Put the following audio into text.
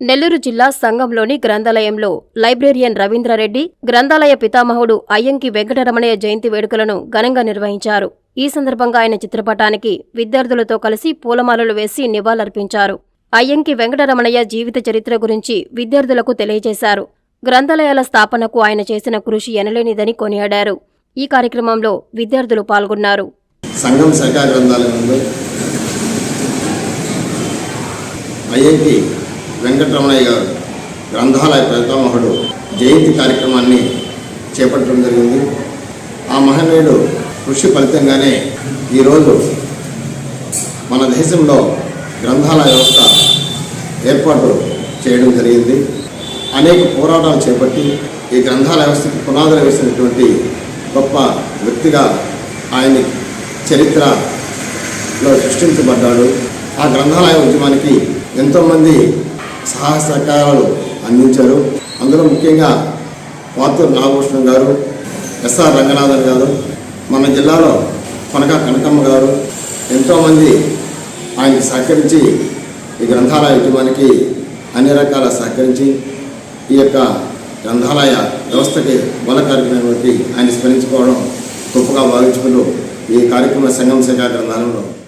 నెల్లూరు జిల్లా సంఘంలోని గ్రంథాలయంలో లైబ్రేరియన్ రవీంద్రారెడ్డి గ్రంథాలయ పితామహుడు అయ్యంకి వెంకటరమణయ్య జయంతి వేడుకలను ఘనంగా నిర్వహించారు. ఈ సందర్భంగా ఆయన చిత్రపటానికి విద్యార్థులతో కలిసి పూలమాలలు వేసి నివాళులర్పించారు. అయ్యంకి వెంకటరమణయ్య జీవిత చరిత్ర గురించి విద్యార్థులకు తెలియజేశారు. గ్రంథాలయాల స్థాపనకు ఆయన చేసిన కృషి ఎనలేనిదని కొనియాడారు. ఈ కార్యక్రమంలో విద్యార్థులు పాల్గొన్నారు. సంఘం శాఖా గ్రంథాలయంలో అయ్యంకి వెంకటరమణయ్య గారు గ్రంథాలయ పితామహుడు జయంతి కార్యక్రమాన్ని చేపట్టడం జరిగింది. ఆ మహనీయుడు కృషి ఫలితంగానే ఈరోజు మన దేశంలో గ్రంథాలయ వ్యవస్థ ఏర్పాటు చేయడం జరిగింది. అనేక పోరాటాలు చేపట్టి ఈ గ్రంథాలయ వ్యవస్థకు పునాదులు వేసినటువంటి గొప్ప వ్యక్తిగా ఆయన చరిత్రలో సృష్టించబడ్డాడు. ఆ గ్రంథాలయ ఉద్యమానికి ఎంతోమంది సహాయ సహకారాలు అందించారు. అందులో ముఖ్యంగా పాతూరు నాగభూషణం గారు ఎస్ఆర్ రంగనాథన్ గారు మన జిల్లాలో కొనక కనకమ్మ గారు ఎంతోమంది ఆయనకి సహకరించి ఈ గ్రంథాలయ ఉద్యమానికి అన్ని రకాల సహకరించి ఈ యొక్క గ్రంథాలయ వ్యవస్థకి బల మూలకారకమైనటువంటి ఆయన స్మరించుకోవడం గొప్పగా భావించుకుంటూ ఈ కార్యక్రమ సంఘం శాఖ గ్రంథాలయంలో